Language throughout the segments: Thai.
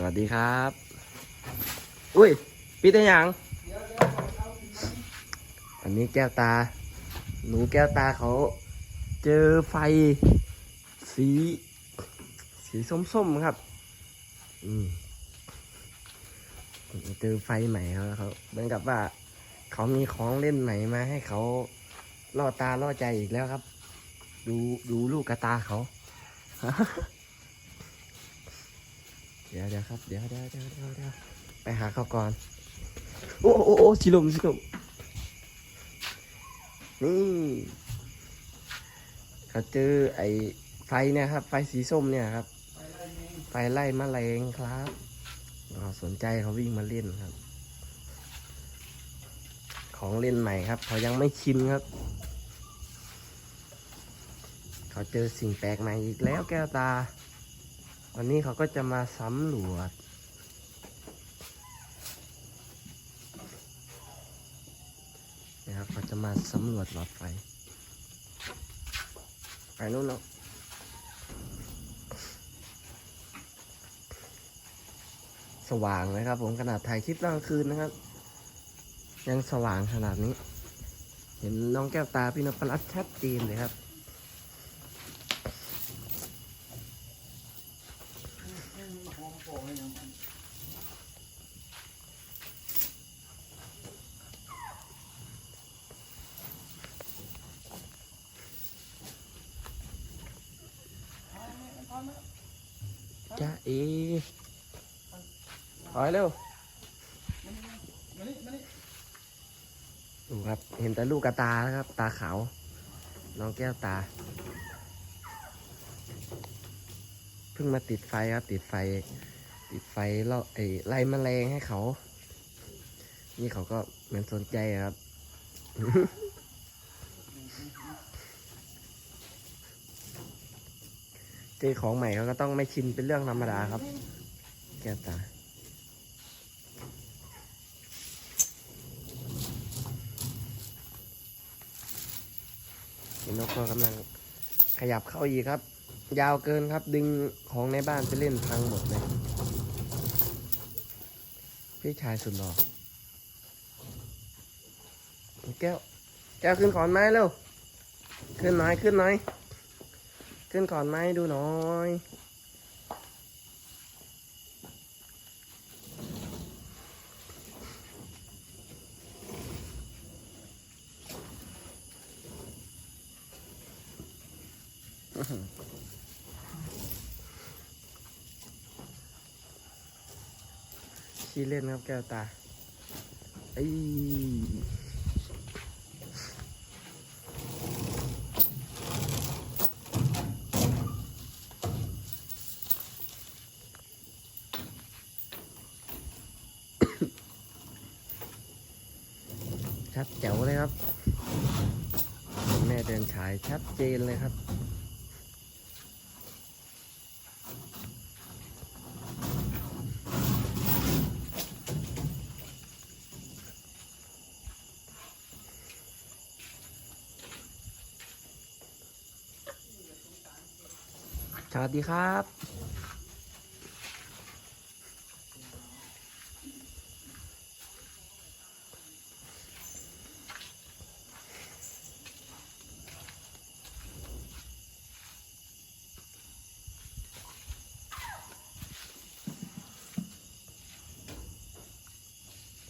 สวัสดีครับ อุ้ยปิดได้ยัง อันนี้แก้วตา หนูแก้วตาเขา เจอไฟ สี สีส้มๆครับ อืมเจอไฟใหม่เขาแล้วเขาเหมือนกับว่า เขามีของเล่นใหม่มาให้เขาล่อตาล่อใจอีกแล้วครับ ดูดูลูกกระตาเขา เดี๋ยวเดี๋ยวครับเดี๋ยวเดี๋ยวเดี๋ยวเดี๋ยวเดี๋ยวไปหาเขาก่อน โอ้โอ้โอ้ชิลมชิลมนี่เขาเจอไอ้ไฟเนี่ยครับ ไฟสีส้มเนี่ยครับ ไฟไล่แมลงครับเราสนใจเขาวิ่งมาเล่นครับ ของเล่นใหม่ครับเขายังไม่ชินครับ เขาเจอสิ่งแปลกใหม่อีกแล้วแก้วตา วันนี้เขาก็จะมาสำรวจ นะครับเขาจะมาสำรวจหลอดไฟ ไปนู่นเนาะสว่างเลยครับผมขนาดถ่ายคลิปกลางคืนนะครับ ยังสว่างขนาดนี้ เห็นน้องแก้วตาพี่นพรัตน์ชัดเจนเลยครับ จ้าเอถอยเร็วดูครับ เห็นแต่ลูกกระตาแล้วครับ ตาขาว น้องแก้วตา เพิ่งมาติดไฟครับ ติดไฟ ติดไฟล่อไอ้ไล่แมลงให้เขา นี่เขาก็เหมือนสนใจครับ เจอของใหม่เขาก็ต้องไม่ชินเป็นเรื่องธรรมดาครับ แก้ตาพี่นกก็กำลังขยับเข้าอีกครับ ยาวเกินครับดึงของในบ้านไปเล่นพังหมดเลย พี่ชายสุดหล่อแก้ว แก้วขึ้นขอนไม้เร็ว ขึ้นหน่อยขึ้นหน่อย ขึ้นขอนไหมดูหน่อย ชี้เล่นครับแก้วตาไอ้ ชัดแจ๋วเลยครับแม่เดินฉายชัดเจนเลยครับ สวัสดีครับ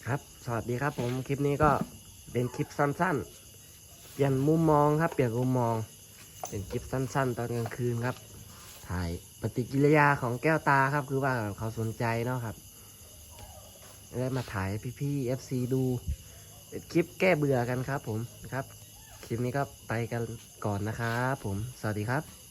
ครับ สวัสดีครับผม คลิปนี้ก็เป็นคลิปสั้นๆ เปลี่ยนมุมมองครับ เปลี่ยนมุมมอง เป็นคลิปสั้น ๆ ตอนกลางคืนครับ ถ่ายปฏิกิริยาของแก้วตาครับ คือว่าเขาสนใจเนาะครับได้มาถ่ายพี่ๆ FC ดูเป็นคลิปแก้เบื่อกันครับผมครับ คลิปนี้ก็ไปกันก่อนนะครับผม สวัสดีครับ